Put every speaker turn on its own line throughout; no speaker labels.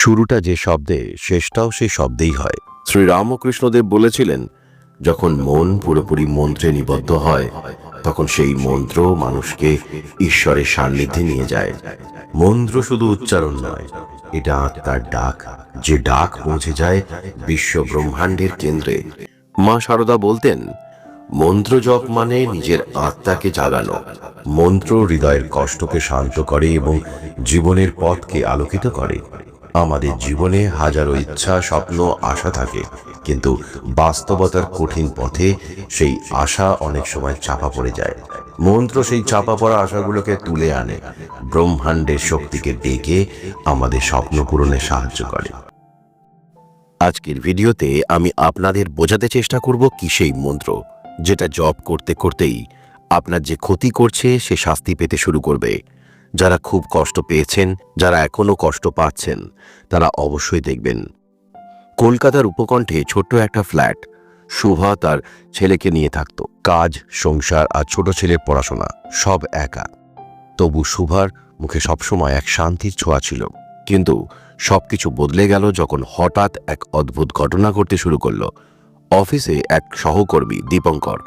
শুরুটা যে শব্দে, শেষটাও সেই শব্দেই হয়।
শ্রী রামকৃষ্ণদেব বলেছিলেন, যখন মন পুরোপুরি মন্ত্রে নিবদ্ধ হয়, তখন সেই মন্ত্র মানুষকে ঈশ্বরের সান্নিধ্যে নিয়ে যায়।
মন্ত্র শুধু উচ্চারণ নয়, এটা আত্মার ডাক। যে ডাক পৌঁছে যায় বিশ্ব ব্রহ্মাণ্ডের কেন্দ্রে।
মা সারদা বলতেন, মন্ত্র জপ মানে নিজের আত্মাকে জাগানো।
মন্ত্র হৃদয়ের কষ্টকে শান্ত করে এবং জীবনের পথকে আলোকিত করে। আমাদের জীবনে হাজারো ইচ্ছা, স্বপ্ন, আশা থাকে। কিন্তু বাস্তবতার কঠিন পথে সেই আশা অনেক সময় চাপা পড়ে যায়। মন্ত্র সেই চাপা পড়া আশাগুলোকে তুলে আনে। ব্রহ্মাণ্ডের শক্তিকে ডেকে আমাদের স্বপ্ন পূরণে সাহায্য করে।
আজকের ভিডিওতে আমি আপনাদের বোঝাতে চেষ্টা করব কি সেই মন্ত্র, যেটা জপ করতে করতেই আপনার যে ক্ষতি করছে সে শাস্তি পেতে শুরু করবে। যারা খুব কষ্ট পেয়েছেন, যারা এখনও কষ্ট পাচ্ছেন, তারা অবশ্যই দেখবেন। কলকাতার উপকণ্ঠে ছোট্ট একটা ফ্ল্যাট, শোভা তার ছেলেকে নিয়ে থাকত।
কাজ, সংসার আর ছোট ছেলের পড়াশোনা, সব একা। তবু সুভার মুখে সবসময় এক শান্তির ছোঁয়া ছিল।
কিন্তু সবকিছু বদলে গেল যখন হঠাৎ এক অদ্ভুত ঘটনা ঘটতে শুরু করল। অফিসে এক সহকর্মী, দীপঙ্কর,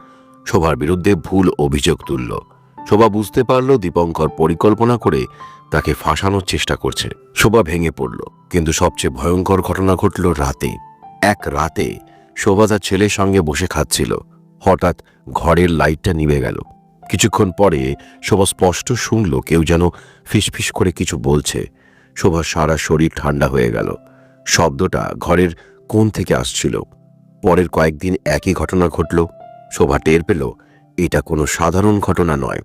শোভার বিরুদ্ধে ভুল অভিযোগ তুলল। শোভা বুঝতে পারল দীপঙ্কর পরিকল্পনা করে তাকে ফাঁসানোর চেষ্টা করছে। শোভা ভেঙে পড়ল, কিন্তু সবচেয়ে ভয়ঙ্কর ঘটনা ঘটল রাতে। এক রাতে শোভা তার ছেলের সঙ্গে বসে খাচ্ছিল। হঠাৎ ঘরের লাইটটা নিভে গেল। কিছুক্ষণ পরে শোভা স্পষ্ট শুনল কেউ যেন ফিসফিস করে কিছু বলছে। শোভার সারা শরীর ঠান্ডা হয়ে গেল। শব্দটা ঘরের কোণ থেকে আসছিল। পরের কয়েকদিন একই ঘটনা ঘটল। শোভা টের পেল, এটা কোনো সাধারণ ঘটনা নয়।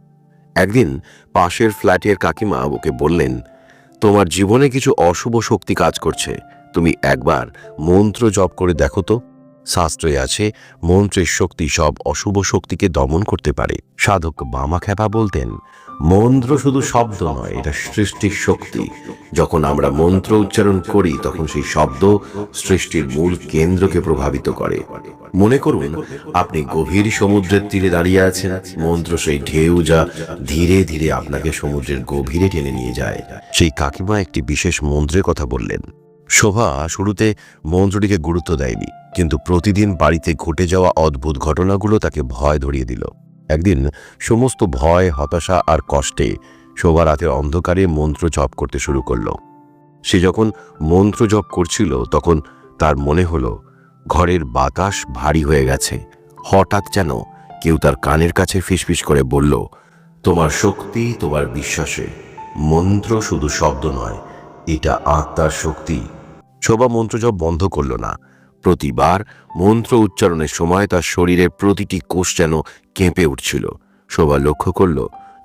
একদিন পাশের ফ্ল্যাটের কাকিমা ওকে বললেন, তোমার জীবনে কিছু অশুভ শক্তি কাজ করছে। তুমি একবার মন্ত্র জপ করে দেখো তো।
শাস্ত্রে আছে, মন্ত্রের শক্তি সব অশুভ শক্তিকে দমন করতে পারে। সাধক বামা খ্যাপা বলতেন, মন্ত্র শুধু শব্দ নয়, এটা সৃষ্টির শক্তি।
যখন আমরা মন্ত্র উচ্চারণ করি, তখন সেই শব্দ সৃষ্টির মূল কেন্দ্রকে প্রভাবিত করে। মনে করুন, আপনি গভীর সমুদ্রের তীরে দাঁড়িয়ে আছেন, মন্ত্র সেই ঢেউ যা ধীরে ধীরে আপনাকে সমুদ্রের গভীরে টেনে নিয়ে যায়।
সেই কাকিমা একটি বিশেষ মন্ত্রের কথা বললেন। শোভা শুরুতে মন্ত্রটিকে গুরুত্ব দেয়নি, কিন্তু প্রতিদিন বাড়িতে ঘটে যাওয়া অদ্ভুত ঘটনাগুলো তাকে ভয় ধরিয়ে দিল। একদিন সমস্ত ভয়, হতাশা আর কষ্টে শোভা রাতের অন্ধকারে মন্ত্র জপ করতে শুরু করল। সে যখন মন্ত্র জপ করছিল, তখন তার মনে হলো ঘরের বাতাস ভারী হয়ে গেছে। হঠাৎ যেন কেউ তার কানের কাছে ফিসফিস করে বলল, তোমার শক্তি, তোমার বিশ্বাসে। মন্ত্র শুধু শব্দ নয়, এটা আত্মার শক্তি। শোভা মন্ত্রজপ বন্ধ করল না। প্রতিবার মন্ত্র উচ্চারণের সময় তার শরীরের প্রতিটি কোষ যেন কেঁপে উঠছিল। শোভা লক্ষ্য করল,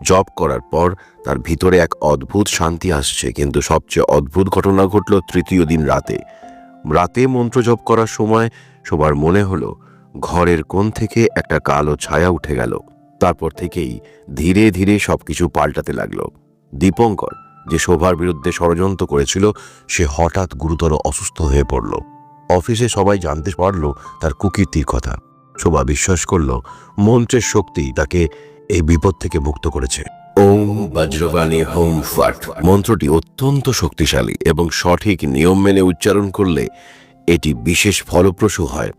জপ করার পর তার ভিতরে এক অদ্ভুত শান্তি আসছে, কিন্তু সবচেয়ে অদ্ভুত ঘটনা ঘটল তৃতীয় দিন রাতে। রাতে মন্ত্র জপ করার সময় শোভার মনে হলো, ঘরের কোণ থেকে একটা কালো ছায়া উঠে গেল। তারপর থেকেই ধীরে ধীরে সবকিছু পাল্টাতে লাগল। দীপঙ্কর যে শোভার বিরুদ্ধে ষড়যন্ত্র করেছিল, সে হঠাৎ গুরুতর অসুস্থ হয়ে পড়ল। অফিসে সবাই জানতে পারল তার কুকীর্তির কথা। শোভা বিশ্বাস করল, মন্ত্রের শক্তি তাকে এই বিপদ থেকে মুক্ত করেছে।
ওম বজ্রবাণী, হোম ফাট। মন্ত্রটি অত্যন্ত শক্তিশালী এবং সঠিক নিয়ম মেনে উচ্চারণ করলে এটি বিশেষ ফলপ্রসূ হয়।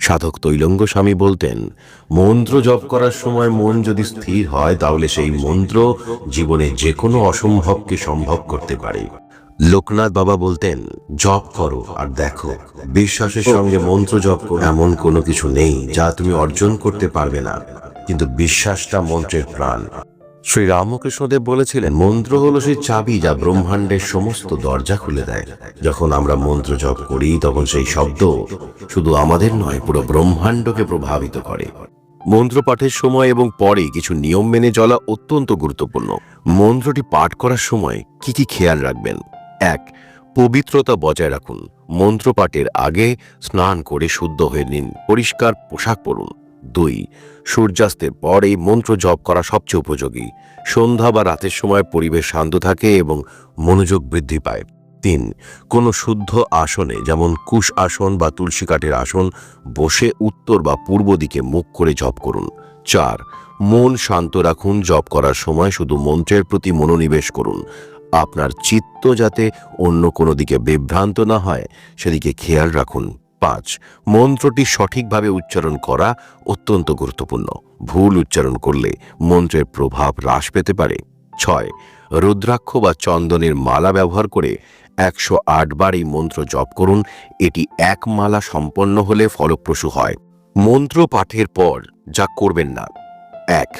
সাধক তৈলঙ্গ স্বামী বলতেন, মন্ত্র জপ করার সময় মন যদি স্থির হয়, তাহলে সেই মন্ত্র জীবনে যে কোনো অসম্ভবকে সম্ভব করতে পারে।
লোকনাথ বাবা বলতেন, জপ করো আর দেখো, বিশ্বাসের সঙ্গে মন্ত্র জপ করো। এমন কোনো কিছু নেই যা তুমি অর্জন করতে পারবে না, কিন্তু বিশ্বাসটা মন্ত্রের প্রাণ। শ্রী রামকৃষ্ণদেব বলেছিলেন, মন্ত্র হলো সেই চাবি যা ব্রহ্মাণ্ডের সমস্ত দরজা খুলে দেয়। যখন আমরা মন্ত্র জপ করি, তখন সেই শব্দ
শুধু আমাদের নয়, পুরো ব্রহ্মাণ্ডকে প্রভাবিত করে। মন্ত্র পাঠের সময় এবং পরে কিছু নিয়ম মেনে চলা অত্যন্ত গুরুত্বপূর্ণ। মন্ত্রটি পাঠ করার সময় কি কি খেয়াল রাখবেন? এক, পবিত্রতা বজায় রাখুন। মন্ত্র পাঠের আগে স্নান করে শুদ্ধ হয়ে নিন। পরিষ্কার পোশাক পরুন। দুই, সূর্যাস্তের পর এই মন্ত্র জপ করা সবচেয়ে উপযোগী। সন্ধ্যা বা রাতের সময় পরিবেশ শান্ত থাকে এবং
মনোযোগ বৃদ্ধি পায়। তিন, কোনো শুদ্ধ আসনে, যেমন কুশ আসন বা তুলসী কাঠের আসন,
বসে উত্তর বা পূর্ব দিকে মুখ করে জপ করুন। চার, মন শান্ত রাখুন, জপ করার সময় শুধু মন্ত্রের প্রতি মনোনিবেশ করুন। আপনার চিত্ত যাতে অন্য কোনো দিকে বিভ্রান্ত না হয়, সেদিকে খেয়াল রাখুন। পাঁচ, মন্ত্রটি সঠিকভাবে উচ্চারণ করা অত্যন্ত গুরুত্বপূর্ণ। ভুল উচ্চারণ করলে মন্ত্রের প্রভাব হ্রাস পেতে পারে। ছয়, রুদ্রাক্ষ বা চন্দনের মালা ব্যবহার করে একশো বার এই মন্ত্র জপ করুন। এটি এক মালা সম্পন্ন হলে ফলপ্রসূ হয়। মন্ত্র পাঠের পর যা করবেন না। এক,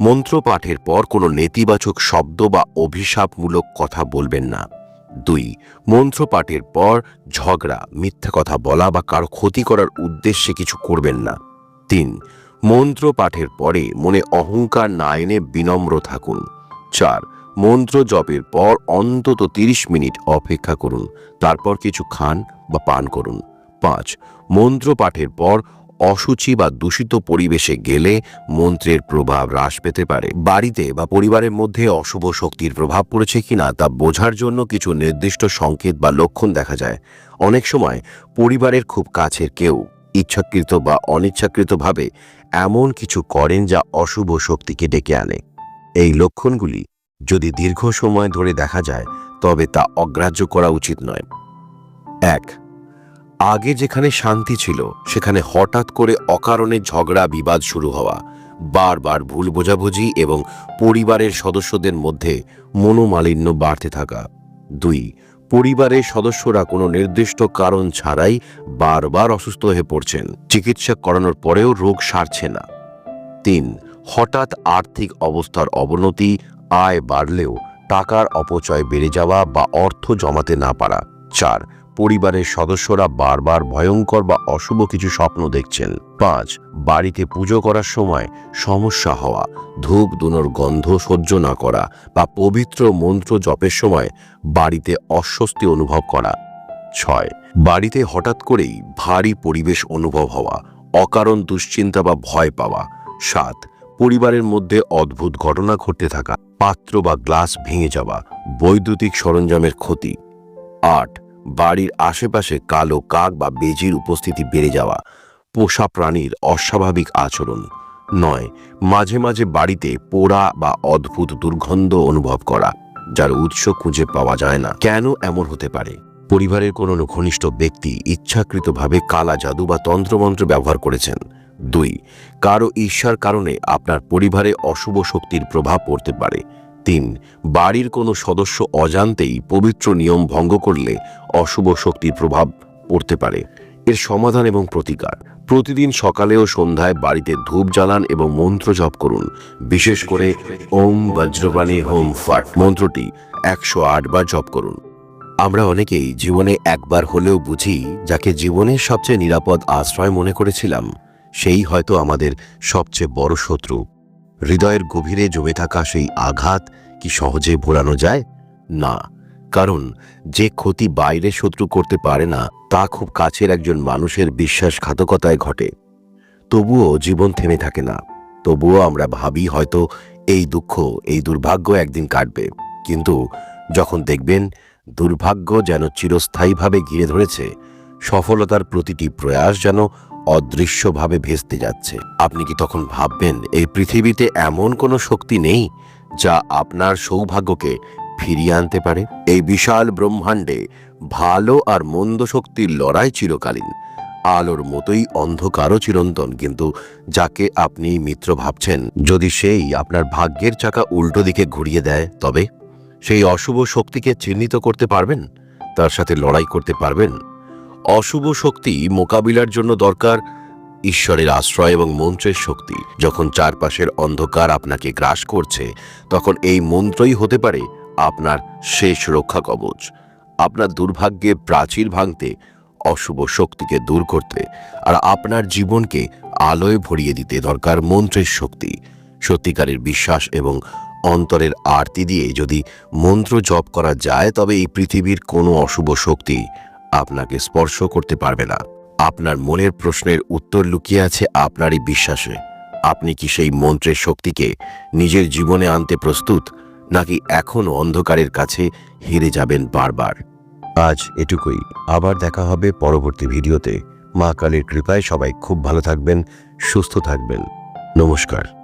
মন্ত্র পাঠের পর কোনো নেতিবাচক শব্দ বা অভিশাপমূলক কথা বলবেন না। দুই মন্ত্র পাঠের পর ঝগড়া, মিথ্যা কথা বলা বা কারও ক্ষতি করার উদ্দেশ্যে কিছু করবেন না। তিন মন্ত্র পাঠের পরে মনে অহংকার না এনে বিনম্র থাকুন। চার, মন্ত্র জপের পর অন্তত তিরিশ মিনিট অপেক্ষা করুন। তারপর কিছু খান বা পান করুন। পাঁচ মন্ত্র পাঠের পর অসুচি বা দূষিত পরিবেশে গেলে মন্ত্রের প্রভাব হ্রাস পেতে পারে। বাড়িতে বা পরিবারের মধ্যে অশুভ শক্তির প্রভাব পড়েছে কিনা তা বোঝার জন্য কিছু নির্দিষ্ট সংকেত বা লক্ষণ দেখা যায়। অনেক সময় পরিবারের খুব কাছের কেউ ইচ্ছাকৃত বা অনিচ্ছাকৃতভাবে এমন কিছু করেন যা অশুভ শক্তিকে ডেকে আনে। এই লক্ষণগুলি যদি দীর্ঘ সময় ধরে দেখা যায়, তবে তা অগ্রাহ্য করা উচিত নয়। এক আগে যেখানে শান্তি ছিল, সেখানে হঠাৎ করে অকারণে ঝগড়া বিবাদ শুরু হওয়া, বারবার ভুল বোঝাবুঝি এবং পরিবারের সদস্যদের মধ্যে মনোমালিন্য বাড়তে থাকা। দুই, পরিবারের সদস্যরা কোনো নির্দিষ্ট কারণ ছাড়াই বারবার অসুস্থ হয়ে পড়ছেন। চিকিৎসা করানোর পরেও রোগ সারছে না। তিন, হঠাৎ আর্থিক অবস্থার অবনতি, আয় বাড়লেও টাকার অপচয় বেড়ে যাওয়া বা অর্থ জমাতে না পারা। চার পরিবারের সদস্যরা বারবার ভয়ঙ্কর বা অশুভ কিছু স্বপ্ন দেখছেন। পাঁচ, বাড়িতে পুজো করার সময় সমস্যা হওয়া, ধূপ দুনোর গন্ধ সহ্য না করা বা পবিত্র মন্ত্র জপের সময় বাড়িতে অস্বস্তি অনুভব করা। ছয়, বাড়িতে হঠাৎ করেই ভারী পরিবেশ অনুভব হওয়া, অকারণ দুশ্চিন্তা বা ভয় পাওয়া। সাত, পরিবারের মধ্যে অদ্ভুত ঘটনা ঘটতে থাকা, পাত্র বা গ্লাস ভেঙে যাওয়া, বৈদ্যুতিক সরঞ্জামের ক্ষতি। আট বাড়ির আশেপাশে কালো কাক বা বেজির উপস্থিতি বেড়ে যাওয়া পোষা প্রাণীর অস্বাভাবিক আচরণ। নয়, মাঝে মাঝে বাড়িতে পোড়া বা অদ্ভুত দুর্গন্ধ অনুভব করা, যার উৎস খুঁজে পাওয়া যায় না। কেন এমন হতে পারে? পরিবারের কোনো ঘনিষ্ঠ ব্যক্তি ইচ্ছাকৃতভাবে কালা জাদু বা তন্ত্রমন্ত্র ব্যবহার করেছেন। দুই, কারও ঈর্ষার কারণে আপনার পরিবারে অশুভ শক্তির প্রভাব পড়তে পারে। তিন বাড়ির কোনো সদস্য অজান্তেই পবিত্র নিয়ম ভঙ্গ করলে অশুভ শক্তির প্রভাব পড়তে পারে। এর সমাধান এবং প্রতিকার। প্রতিদিন সকালে ও সন্ধ্যায় বাড়িতে ধূপ জ্বালান এবং মন্ত্র জপ করুন। বিশেষ করে ওম বজ্রবাণী হোম ফাট মন্ত্রটি একশো বার জপ করুন। আমরা অনেকেই জীবনে একবার হলেও বুঝি, যাকে জীবনের সবচেয়ে নিরাপদ আশ্রয় মনে করেছিলাম, সেই হয়তো আমাদের সবচেয়ে বড় শত্রু। হৃদয়ের গভীরে জমে থাকা সেই আঘাত কি সহজে ভোলানো যায়? না। কারণ যে ক্ষতি বাইরে শত্রু করতে পারে না, তা খুব কাছের একজন মানুষের বিশ্বাসঘাতকতায় ঘটে। তবুও জীবন থেমে থাকে না। তবুও আমরা ভাবি হয়তো এই দুঃখ, এই দুর্ভাগ্য একদিন কাটবে। কিন্তু যখন দেখবেন দুর্ভাগ্য যেন চিরস্থায়ীভাবে ঘিরে ধরেছে, সফলতার প্রতিটি প্রয়াস যেন অদৃশ্যভাবে ভেস্তে যাচ্ছে। আপনি কি তখন ভাববেন, এই পৃথিবীতে এমন কোনো শক্তি নেই যা আপনার সৌভাগ্যকে ফিরিয়ে আনতে পারে? এই বিশাল ব্রহ্মাণ্ডে ভালো আর মন্দ শক্তির লড়াই চিরকালীন। আলোর মতোই অন্ধকারও চিরন্তন, কিন্তু যাকে আপনি মিত্র ভাবছেন, যদি সেই আপনার ভাগ্যের চাকা উল্টো দিকে ঘুরিয়ে দেয়, তবে সেই অশুভ শক্তিকে চিহ্নিত করতে পারবেন? তার সাথে লড়াই করতে পারবেন? অশুভ শক্তি মোকাবিলার জন্য দরকার ঈশ্বরের আশ্রয় এবং মন্ত্রের শক্তি। যখন চারপাশের অন্ধকার আপনাকে গ্রাস করছে, তখন এই মন্ত্রই হতে পারে আপনার শেষ রক্ষা কবচ। আপনার দুর্ভাগ্যে প্রাচীর ভাঙতে, অশুভ শক্তিকে দূর করতে আর আপনার জীবনকে আলোয় ভরিয়ে দিতে দরকার মন্ত্রের শক্তি। সত্যিকারের বিশ্বাস এবং অন্তরের আরতি দিয়ে যদি মন্ত্র জপ করা যায়, তবে এই পৃথিবীর কোনো অশুভ শক্তি আপনাকে স্পর্শ করতে পারবে না। আপনার মনের প্রশ্নের উত্তর লুকিয়ে আছে আপনারই বিশ্বাসে। আপনি কি সেই মন্ত্রের শক্তিকে নিজের জীবনে আনতে প্রস্তুত, নাকি এখনও অন্ধকারের কাছে হেরে যাবেন বারবার?
আজ এটুকুই। আবার দেখা হবে পরবর্তী ভিডিওতে। মা কালীর কৃপায় সবাই খুব ভালো থাকবেন, সুস্থ থাকবেন। নমস্কার।